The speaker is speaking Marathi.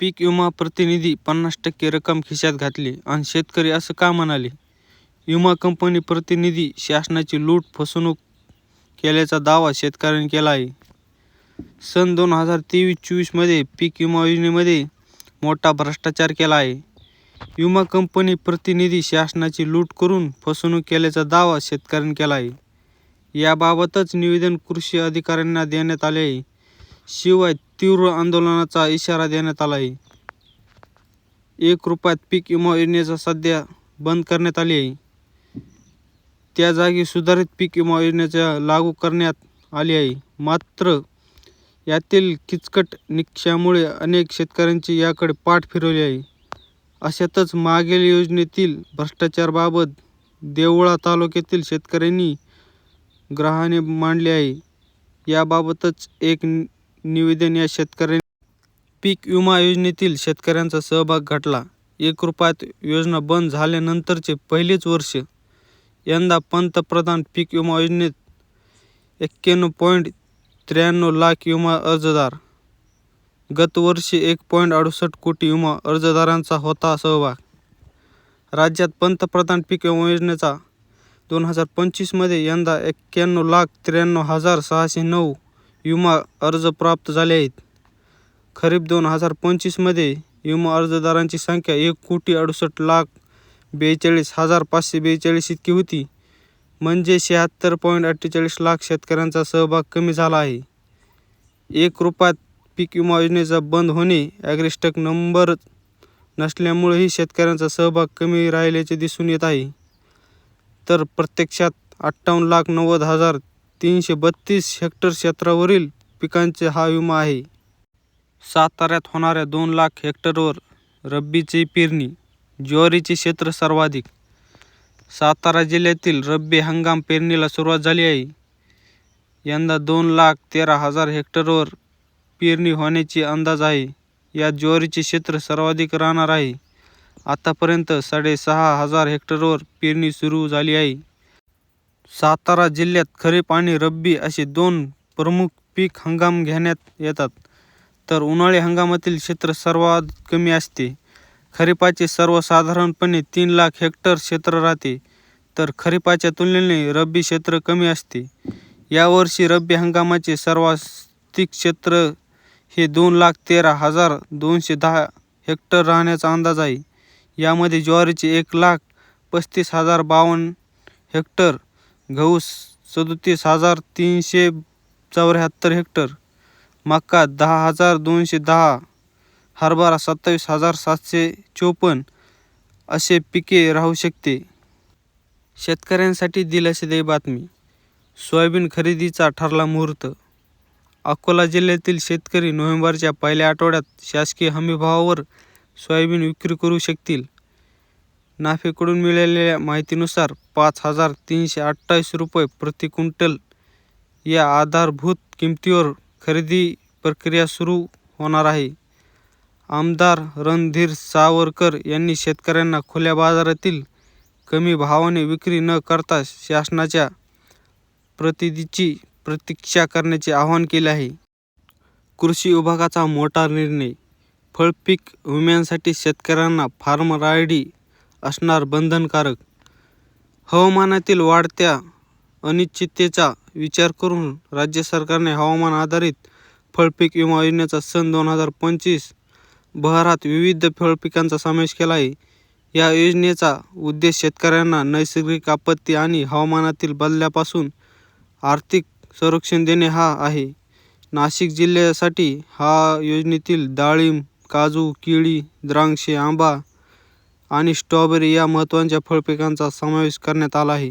पीक विमा प्रतिनिधी पन्नास टक्के रक्कम खिशात घातली आणि शेतकरी असं का म्हणाले? विमा कंपनी प्रतिनिधी शासनाची लूट फसवणूक केल्याचा दावा शेतकऱ्याने केला आहे. सन दोन हजार तेवीस चोवीसमध्ये पीक विमा योजनेमध्ये मोठा भ्रष्टाचार केला आहे. विमा कंपनी प्रतिनिधी शासनाची लूट करून फसवणूक केल्याचा दावा शेतकऱ्याने केला आहे. याबाबतच निवेदन कृषी अधिकाऱ्यांना देण्यात आले आहे. शिवाय तीव्र आंदोलनाचा इशारा देण्यात आला आहे. एक रुपयात पीक विमा योजनेचा सध्या बंद करण्यात आली आहे. त्या जागी सुधारित पीक विमा योजनेचा लागू करण्यात आली आहे. मात्र यातील किचकट निकषामुळे अनेक शेतकऱ्यांची याकडे पाठ फिरवली आहे. अशातच मागील योजनेतील भ्रष्टाचाराबाबत देवळा तालुक्यातील शेतकऱ्यांनी ग्रहाने मांडले आहे. याबाबतच एक निवेदन या शेतकऱ्यांनी पीक विमा योजनेतील शेतकऱ्यांचा सहभाग घटला. एक रुपयात योजना बंद झाल्यानंतरचे पहिलेच वर्ष. यंदा पंतप्रधान पीक विमा योजनेत एक्क्याण्णव पॉईंट त्र्याण्णव लाख विमा अर्जदार. गतवर्षी एक पॉईंट अडुसष्ट कोटी विमा अर्जदारांचा होता सहभाग. राज्यात पंतप्रधान पीक विमा योजनेचा दोन हजार पंचवीसमध्ये यंदा एक्क्याण्णव लाख त्र्याण्णव हजार सहाशे नऊ विमा अर्ज प्राप्त झाले आहेत. खरीप दोन हजार पंचवीसमध्ये विमा अर्जदारांची संख्या एक कोटी अडुसष्ट लाख बेचाळीस हजार पाचशे बेचाळीस इतकी होती. म्हणजे शहात्तर पॉईंट अठ्ठेचाळीस लाख शेतकऱ्यांचा सहभाग कमी झाला आहे. एक रुपयात पीक विमा योजनेचा बंद होणे ॲग्रिस्टक नंबर नसल्यामुळेही शेतकऱ्यांचा सहभाग कमी राहिल्याचे दिसून येत आहे. तर प्रत्यक्षात अठ्ठावन्न लाख नव्वद हजार तीनशे बत्तीस हेक्टर क्षेत्रावरील पिकांचे हा विमा आहे. साताऱ्यात होणाऱ्या दोन लाख हेक्टरवर रब्बीची पेरणी, ज्वारीचे क्षेत्र सर्वाधिक. सातारा जिल्ह्यातील रब्बी हंगाम पेरणीला सुरुवात झाली आहे. यंदा दोन लाख तेरा हजार हेक्टरवर पेरणी होण्याची अंदाज आहे. यात ज्वारीचे क्षेत्र सर्वाधिक राहणार आहे. आतापर्यंत साडेसहा हजार हेक्टरवर पेरणी सुरू झाली आहे. सातारा जिल्ह्यात खरीप आणि रब्बी असे दोन प्रमुख पीक हंगाम घेण्यात येतात. तर उन्हाळी हंगामातील क्षेत्र सर्वात कमी असते. खरीपाचे सर्वसाधारणपणे तीन लाख हेक्टर क्षेत्र राहते तर खरीपाच्या तुलनेने रब्बी क्षेत्र कमी असते. यावर्षी रब्बी हंगामाचे सर्वाधिक क्षेत्र हे दोन लाख तेरा हजार दोनशे दहा हेक्टर राहण्याचा अंदाज आहे. यामध्ये ज्वारीचे एक लाख पस्तीस हजार बावन्न हेक्टर, गहू सदोतीस हजार तीनशे चौऱ्याहत्तर हेक्टर, मका दहा हजार दोनशे दहा, हरभरा सत्तावीस हजार सातशे चोपन्न असे पिके राहू शकते. शेतकऱ्यांसाठी दिलासादायक बातमी! सोयाबीन खरेदीचा ठरला मुहूर्त! अकोला जिल्ह्यातील शेतकरी नोव्हेंबरच्या पहिल्या आठवड्यात शासकीय हमीभावावर सोयाबीन विक्री करू शकतील. नाफेडकडून मिळालेल्या माहितीनुसार पाच हजार तीनशे अठ्ठावीस रुपये प्रति क्विंटल या आधारभूत किमतीवर खरेदी प्रक्रिया सुरू होणार आहे. आमदार रणधीर सावरकर यांनी शेतकऱ्यांना खुल्या बाजारातील कमी भावाने विक्री न करता शासनाच्या प्रतिदीची प्रतीक्षा करण्याचे आवाहन केले आहे. कृषी विभागाचा मोठा निर्णय! फळपीक विम्यांसाठी शेतकऱ्यांना फार्मर आय डी असणार बंधनकारक! हवामानातील वाढत्या अनिश्चिततेचा विचार करून राज्य सरकारने हवामान आधारित फळपीक विमा योजनेचा सन दोन हजार पंचवीस बहरात विविध फळपिकांचा समावेश केला आहे. या योजनेचा उद्देश शेतकऱ्यांना नैसर्गिक आपत्ती आणि हवामानातील बदलांपासून आर्थिक संरक्षण देणे हा आहे. नाशिक जिल्ह्यासाठी या योजनेतील डाळिंब, काजू, केळी, द्राक्षे, आंबा आणि स्ट्रॉबेरी या महत्त्वाच्या फळपिकांचा समावेश करण्यात आला आहे.